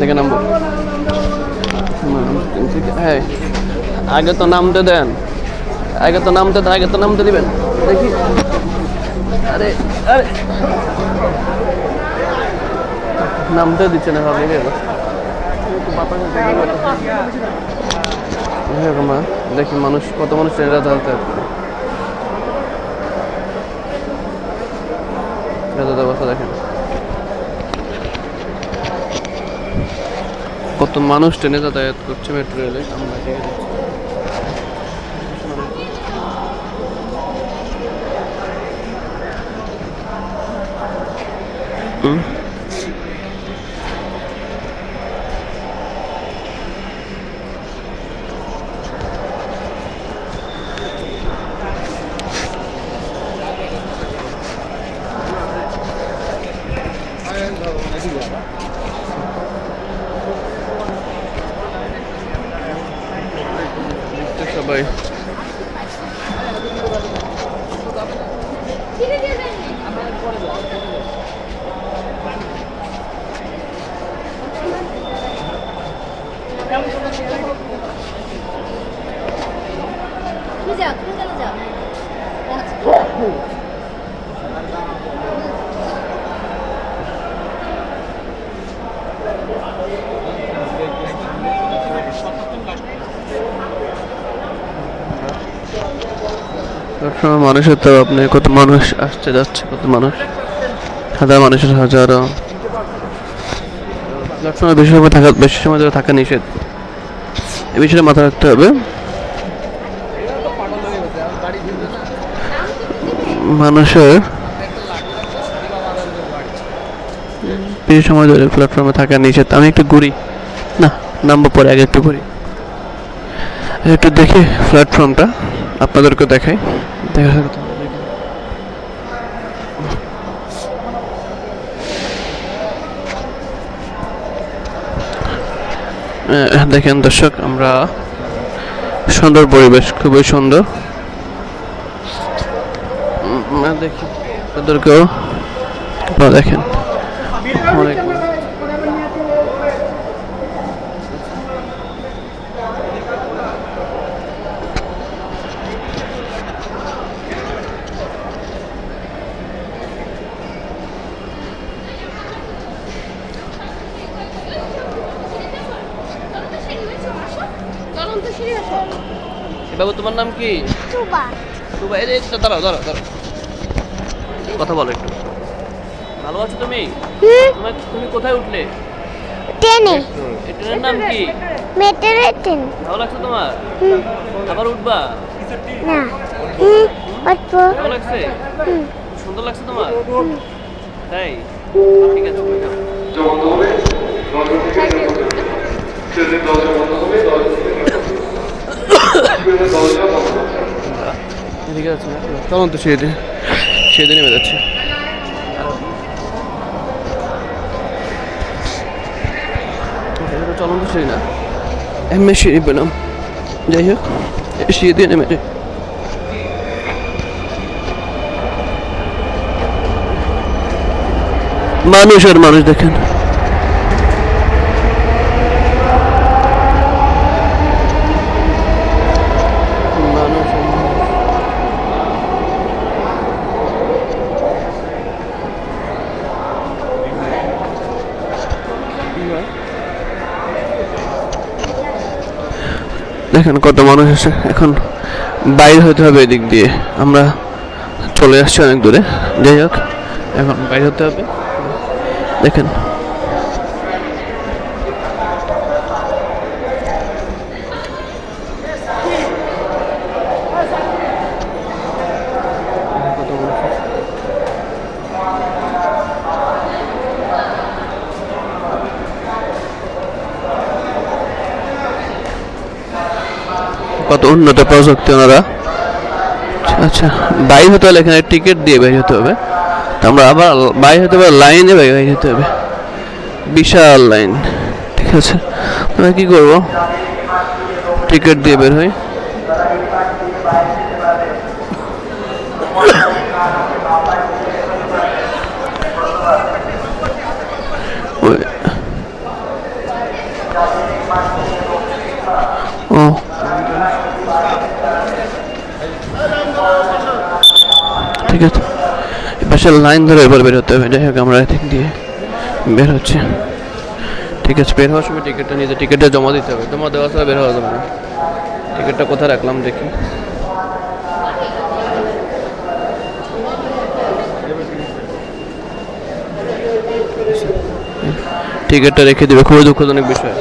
থেকে নামবো। থেকে হ্যাঁ আগে তো নামতে দেন। আগে তো নামতে দেন আগে তো নামতে দিবেন। দেখি। আরে আরে। নামতে দিচ্ছে না না। দেখি মানুষ, কত মানুষ ট্রেনে যাতায়াত করে দেখেন। কত মানুষ ট্রেনে যাতায়াত করছে মেট্রো রেলে। আমরা ঠিক আছে হুম তুমি যাও তুমি চলে যাও সবসময় মানুষের তো আপনি কত মানুষ আসছে যাচ্ছে, কত মানুষ। হাজার মানুষের হাজারো। সবসময় বেশি সময় থাকা বেশি সময় ধরে থাকা নিষেধ। এই বিষয়ে মাথা রাখতে হবে। মানুষের বেশি সময় ধরে প্ল্যাটফর্মে থাকা নিষেধ। আমি একটু ঘুরি। না, নামবো পরে, আগে একটু ঘুরি। একটু দেখি প্ল্যাটফর্মটা আপনাদেরকে দেখাই। দেখা যাক। দেখেন দর্শক আমরা সুন্দর পরিবেশ খুবই সুন্দর। দেখি আপনাদেরকেও দেখেন। অনেক চলন্ত সিঁড়ি আসো বাবু তোমার নাম কি? তুবা এই যে দাঁড়াও দাঁড়াও দাঁড়াও। কথা বলো একটু। ভালো আছো তুমি? তোমার তুমি কোথায় উঠলে? ট্রেনে। ট্রেনের নাম কি? Metro train. ভালো লাগছে তোমার? আবার উঠবা? না। হুম অল্প ভালো লাগছে? সুন্দর লাগছে তোমার? তাই? ঠিক আছে উঠে যাও। বন্ধ হবে ট্রেনের দরজা বন্ধ হবে ট্রেনের দরজা বন্ধ হবে ঠিক আছে চলুন তো সেদিন সেদিন নেমে যাচ্ছে চলুন তো সেই না এমনি সিঁড়ি পেলাম যাই হোক সিঁড়ি দিয়ে নেমে যাই মানুষ আর মানুষ দেখেন মানুষ আর মানুষ। দেখেন কত মানুষ আছে। এখন বাইর হতে হবে এদিক দিয়ে। আমরা চলে আসছি অনেক দূরে। যাই হোক, এখন বাইর হতে হবে। দেখেন। কত উন্নত প্রযুক্তি ওনারা। আচ্ছা বাই হতে হলে এখানে টিকিট দিয়ে বের হতে হবে। আমরা আবার বাই হতে হবে লাইনে বের হতে হবে। বিশাল লাইন, ঠিক আছে। আমরা কী করব? টিকিট দিয়ে বের হই। ঠিক আছে। পাশে লাইন ধরে এবার বের হতে হবে। যাই হোক, আমরা এদিক দিয়ে বের হচ্ছে। ঠিক আছে, বের হওয়ার সময় টিকিটটা নিতে টিকিটটা জমা দিতে হবে, জমা দেওয়ার সময় বের হওয়া যাবে না। টিকিটটা কোথায় রাখলাম দেখি। টিকিটটা রেখে দেবে। খুবই দুঃখজনক বিষয়।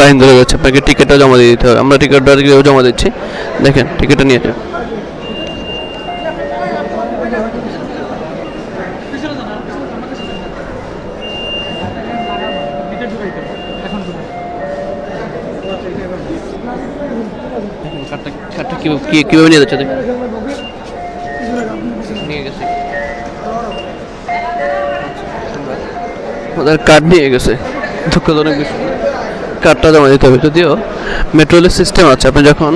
লাইন ধরে গেছে আপনাকে টিকিটটা জমা দিয়ে দিতে হবে। আমরা টিকিটটা জমা দিচ্ছি, দেখেন টিকিটটা নিয়ে যান। নিয়ে নিয়ে গেছে। ওদের কার্ড নিয়ে গেছে। দুঃখজনক বিষয় কার্ডটা জমা দিতে হবে। যদিও মেট্রো রেলের সিস্টেম আছে আপনি যখন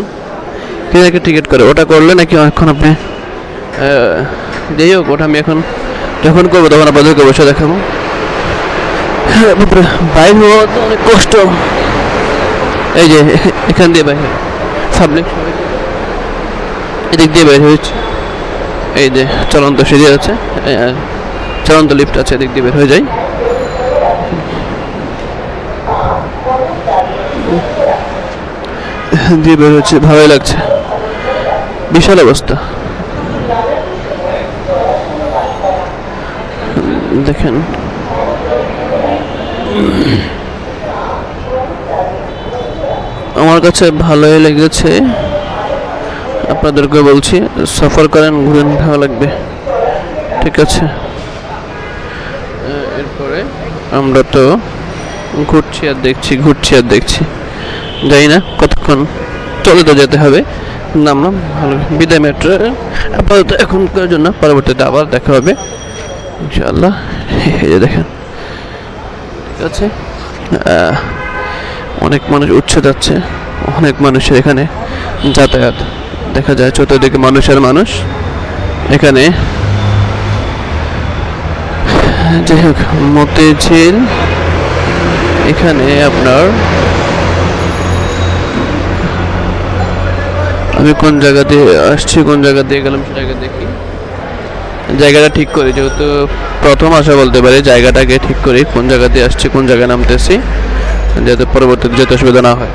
কিনাকে টিকিট করে ওটা করলে নাকি এখন আপনি যাই হোক ওটা আমি এখন যখন করব তখন আপনাদেরকে বসে দেখাবো। হ্যাঁ, বাইর হওয়া তো অনেক কষ্ট। এই যে এখান দিয়ে বাইরে সাবলিক এদিক দিয়ে বের হয়েছে। এই যে চলন্ত সিঁড়ি আছে চলন্ত লিফট আছে এদিক দিয়ে বের হয়ে যাই। দিয়ে বের হচ্ছে, ভালোই লাগছে। বিশাল অবস্থা। দেখেন। আমার কাছে ভালোই লেগেছে। আপনাদেরকে বলছি, সফর করেন, ঘুরেন, ভালো লাগবে। ঠিক আছে। এরপরে আমরা তো ঘুরছি আর দেখছি, ঘুরছি আর দেখছি। যাই না কতক্ষণ চলে তো যেতে হবে। নামলাম, ভালো। বিদায় মেট্রো আপাতত এখনকার জন্য পরবর্তীতে আবার দেখা হবে। ইনশাআল্লাহ। এই যে দেখেন। ঠিক আছে? অনেক মানুষ উঠছে যাচ্ছে অনেক মানুষের এখানে যাতায়াত দেখা যায়। চতুর্দিকে মানুষের মানুষ এখানে। যাই হোক, মতিঝিল এখানে আপনার, আমি কোন জায়গা দিয়ে আসছি, কোন জায়গা দিয়ে গেলাম সেটাকে দেখি। জায়গাটা ঠিক করি, যেহেতু প্রথম আসা বলতে পারি, জায়গাটাকে ঠিক করি, কোন জায়গা দিয়ে আসছি, কোন জায়গায় নামতেছি, যাতে পরবর্তীতে যেতে অসুবিধা না হয়।